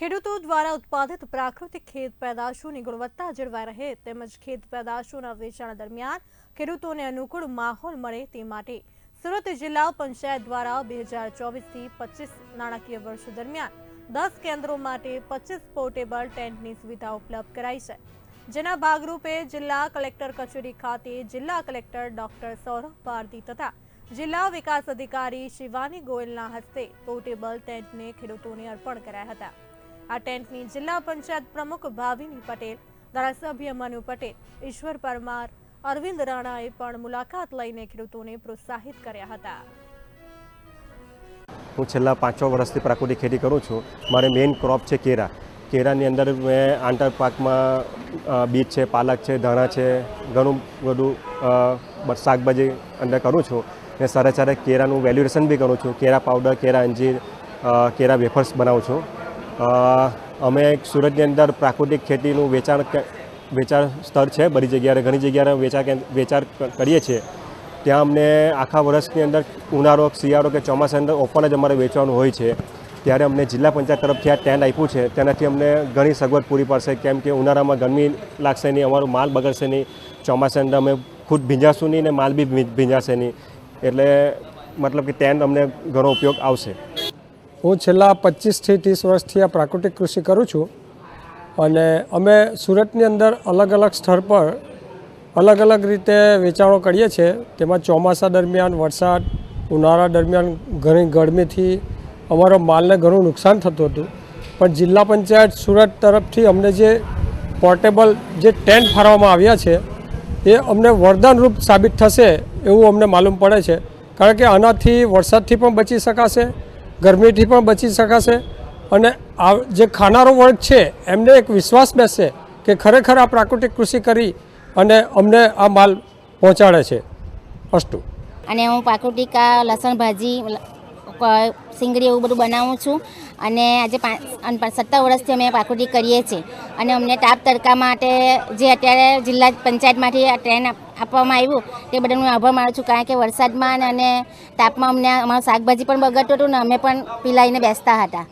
ખેડૂતો દ્વારા ઉત્પાદિત પ્રાકૃતિક ખેત પેદાશોની ગુણવત્તા જળવાઈ રહે તેમજ ખેત પેદાશોના વેચાણ દરમિયાન ખેડૂતોને અનુકૂળ માહોલ મળે તે માટે સુરત જિલ્લા પંચાયત દ્વારા બે હજાર ચોવીસથી પચીસ નાણાકીય વર્ષ દરમિયાન દસ કેન્દ્રો માટે પચીસ પોર્ટેબલ ટેન્ટની સુવિધા ઉપલબ્ધ કરાઈ છે. જેના ભાગરૂપે જિલ્લા કલેક્ટર કચેરી ખાતે જિલ્લા કલેક્ટર ડોક્ટર સૌરભ ભારતી તથા જિલ્લા વિકાસ અધિકારી શિવાની ગોયલના હસ્તે પોર્ટેબલ ટેન્ટને ખેડૂતોને અર્પણ કરાયા હતા. આ ટેન્ટની જિલ્લા પંચાયત પ્રમુખ ભાવિની પટેલ, ધારાસભ્ય મનુ પટેલ, ઈશ્વર પરમાર, અરવિંદ રાણાએ પણ મુલાકાત લઈને ખેડૂતોને પ્રોત્સાહિત કર્યા હતા. હું છેલ્લા પાંચ છ વર્ષથી પ્રાકૃતિક ખેતી કરું છું. મારે મેઇન ક્રોપ છે કેરા. કેરાની અંદર મેં આંતર પાકમાં બીજ છે, પાલક છે, ધાણા છે, ઘણું બધું શાકભાજી અંદર કરું છું. ને સારા સારા કેરાનું વેલ્યુએશન બી કરું છું. કેરા પાવડર કેરા અંજીર કેરા વેફર્સ બનાવું છું. અમે સુરતની અંદર પ્રાકૃતિક ખેતીનું વેચાણ વેચાણ સ્તર છે, બધી જગ્યાએ, ઘણી જગ્યાએ વેચાણ વેચાણ કરીએ છીએ. ત્યાં અમને આખા વર્ષની અંદર ઉનાળો શિયાળો કે ચોમાસાની અંદર ઓપન જ અમારે વેચવાનું હોય છે. ત્યારે અમને જિલ્લા પંચાયત તરફથી આ ટેન્ટ આપ્યું છે. તેનાથી અમને ઘણી સગવડ પૂરી પડશે, કેમ કે ઉનાળામાં ગરમી લાગશે નહીં, અમારો માલ બગડશે નહીં. ચોમાસાની અંદર અમે ખુદ ભીંજાશું નહીં ને માલ બી ભીંજાશે નહીં. એટલે મતલબ કે ટેન્ડ અમને ઘણો ઉપયોગ આવશે. હું છેલ્લા પચીસથી ત્રીસ વર્ષથી આ પ્રાકૃતિક કૃષિ કરું છું અને અમે સુરતની અંદર અલગ અલગ સ્થળ પર અલગ અલગ રીતે વેચાણો કરીએ છીએ. તેમાં ચોમાસા દરમિયાન વરસાદ, ઉનાળા દરમિયાન ઘણી ગરમીથી અમારો માલને ઘણું નુકસાન થતું હતું. પણ જિલ્લા પંચાયત સુરત તરફથી અમને જે પોર્ટેબલ જે ટેન્ટ ફાળવવામાં આવ્યા છે, એ અમને વરદાનરૂપ સાબિત થશે એવું અમને માલુમ પડે છે. કારણ કે આનાથી વરસાદથી પણ બચી શકાશે ગરમીથી પણ બચી શકાશે. અને આ જે ખાનારો વર્ગ છે, એમને એક વિશ્વાસ બેસે કે ખરેખર આ પ્રાકૃતિક કૃષિ કરી અને અમને આ માલ પહોંચાડે છે. અસ્તુ અને હું પ્રાકૃતિક લસણ ભાજી સિંગડી એવું બધું બનાવું છું. અને આજે સત્તર વર્ષથી અમે પ્રાકૃતિક કરીએ છીએ. અને અમને તાપ તડકા માટે જે અત્યારે જિલ્લા પંચાયતમાંથી આ ટ્રેન આપવામાં આવ્યું. તે બદલ આભાર માનું છું. કારણ કે વરસાદમાં અને- અને તાપમાં અમને અમારું શાકભાજી પણ બગડતું હતું ને અમે પણ પીલાઈને બેસતા હતા.